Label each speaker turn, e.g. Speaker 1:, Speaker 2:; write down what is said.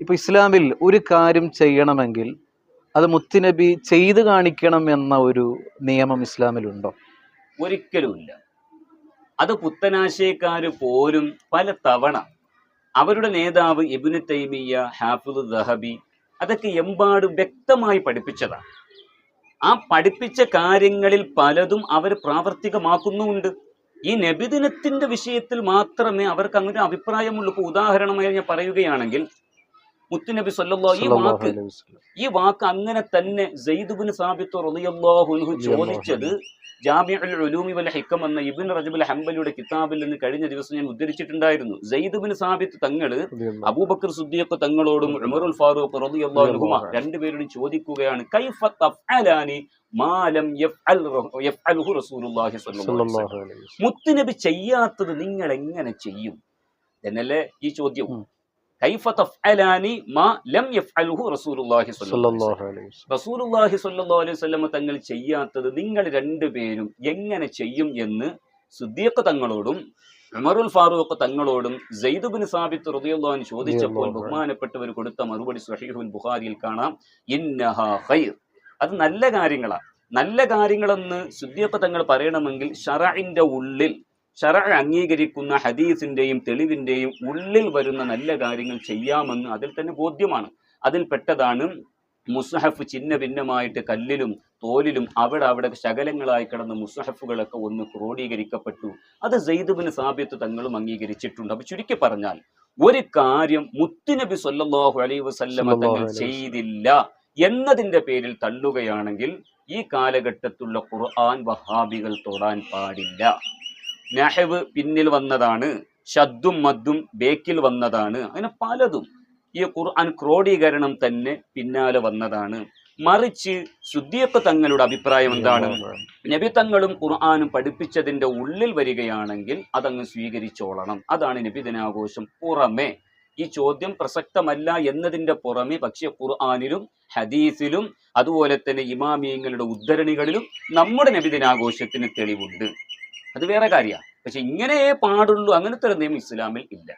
Speaker 1: ഇപ്പൊ ഇസ്ലാമിൽ ഒരു കാര്യം ചെയ്യണമെങ്കിൽ അത് മുത്തുനബി ചെയ്തു കാണിക്കണം എന്ന ഒരു നിയമം ഇസ്ലാമിലുണ്ടോ?
Speaker 2: ഒരിക്കലുമില്ല അത് പുത്തനാശയക്കാർ പോലും പല തവണ അവരുടെ നേതാവ് ഇബിന് തൈമിയ ഹാഫിദ് ദഹബി അതൊക്കെ എമ്പാട് വ്യക്തമായി പഠിപ്പിച്ചതാണ്. ആ പഠിപ്പിച്ച കാര്യങ്ങളിൽ പലതും അവർ പ്രാവർത്തികമാക്കുന്നുമുണ്ട്. ഈ നബിദിനത്തിന്റെ വിഷയത്തിൽ മാത്രമേ അവർക്ക് അങ്ങനെ അഭിപ്രായമുള്ളൂ. ഇപ്പൊ ഉദാഹരണമായി ഞാൻ പറയുകയാണെങ്കിൽ മുത്തുനബി സല്ലല്ലാഹു ഈ വാക്ക്. ഈ വാക്ക് അങ്ങനെ തന്നെ സെയ്ദുബിന് സാബിത്ത് റളിയല്ലാഹു അൻഹു ചോദിച്ചത് ജാമിഉൽ ഉലൂമി വൽ ഹിക്കം എന്ന ഇബിൻ റജബുൽ ഹംബലിയുടെ കിതാബിൽ നിന്ന് കഴിഞ്ഞ ദിവസം ഞാൻ ഉദ്ധരിച്ചിട്ടുണ്ടായിരുന്നു. സെയ്ദുബിന് സാബിത്ത്
Speaker 1: തങ്ങൾ
Speaker 2: അബൂബക്കർ സുദ്ദീഖ് തങ്ങളോടും ഉമറുൽ ഫാറൂഖ് റളിയല്ലാഹു അൻഹുമ രണ്ടുപേരോടും ചോദിക്കുകയാണ് കൈഫ തഫ്അലാനി മാലം യഫ്അൽഹു റസൂലുള്ളാഹി സ്വല്ലല്ലാഹു അലൈഹി വസല്ലം. മുത്തുനബി ചെയ്യാത്തത് നിങ്ങൾ എങ്ങനെ ചെയ്യും? എന്നല്ലേ ഈ ചോദ്യം. തങ്ങൾ ചെയ്യാത്തത് നിങ്ങൾ രണ്ടുപേരും എങ്ങനെ ചെയ്യും എന്ന് സുദ്ദീഖ് തങ്ങളോടും ഉമറുൽ ഫാറൂഖ് തങ്ങളോടും ജയ്ദുബിൻ സാബിത്ത് അൻഹു ചോദിച്ചപ്പോൾ ബഹുമാനപ്പെട്ടവർ കൊടുത്ത മറുപടി സ്വഹീഹുൽ ബുഖാരിയിൽ കാണാം. ഇന്നഹ ഖൈർ. അത് നല്ല കാര്യങ്ങളാണ് നല്ല കാര്യങ്ങളെന്ന് സുദ്ദീഖ് തങ്ങൾ പറയണമെങ്കിൽ ഷറഇന്റെ ഉള്ളിൽ ഷറ അംഗീകരിക്കുന്ന ഹദീസിന്റെയും തെളിവിന്റെയും ഉള്ളിൽ വരുന്ന നല്ല കാര്യങ്ങൾ ചെയ്യാമെന്ന് അതിൽ തന്നെ ബോധ്യമാണ്. അതിൽ പെട്ടതാണ് മുസ്ഹഫ് ചിന്ന ഭിന്നമായിട്ട് കല്ലിലും തോലിലും അവിടെ അവിടെ ശകലങ്ങളായി കിടന്ന മുസ്ഹഫുകളൊക്കെ ഒന്ന് ക്രോഡീകരിക്കപ്പെട്ടു. അത് സെയ്ദുബിന് സാബിത്ത് തങ്ങളും അംഗീകരിച്ചിട്ടുണ്ട്. അപ്പൊ ചുരുക്കി പറഞ്ഞാൽ ഒരു കാര്യം മുത്തുനബി സൊല്ലാഹു അലൈഹി വസല്ലമ തങ്ങൾ ചെയ്തില്ല എന്നതിന്റെ പേരിൽ തള്ളുകയാണെങ്കിൽ ഈ കാലഘട്ടത്തുള്ള ഖുർആൻ വഹാബികൾ തൊടാൻ പാടില്ല. നഹവ് പിന്നിൽ വന്നതാണ് ഷദ്ദും മദ്ദും ബേക്കിൽ വന്നതാണ് അങ്ങനെ പലതും. ഈ ഖുർആൻ ക്രോഡീകരണം തന്നെ പിന്നാലെ വന്നതാണ്. മറിച്ച് ശുദ്ധിയൊക്കെ തങ്ങളുടെ അഭിപ്രായം എന്താണ്? നബി തങ്ങളും ഖുർആാനും പഠിപ്പിച്ചതിന്റെ ഉള്ളിൽ വരികയാണെങ്കിൽ അതങ്ങ് സ്വീകരിച്ചോളണം. അതാണ് നബി ദിനാഘോഷം പുറമെ. ഈ ചോദ്യം പ്രസക്തമല്ല എന്നതിന്റെ പുറമെ പക്ഷേ ഖുർആാനിലും ഹദീസിലും അതുപോലെ തന്നെ ഇമാമിയങ്ങളുടെ ഉദ്ധരണികളിലും നമ്മുടെ നബി ദിനാഘോഷത്തിന് തെളിവുണ്ട്. അത് വേറെ കാര്യമാണ് പക്ഷെ ഇങ്ങനെ പാടുള്ളൂ അങ്ങനത്തെ ഒരു നിയമം ഇസ്ലാമിൽ ഇല്ല.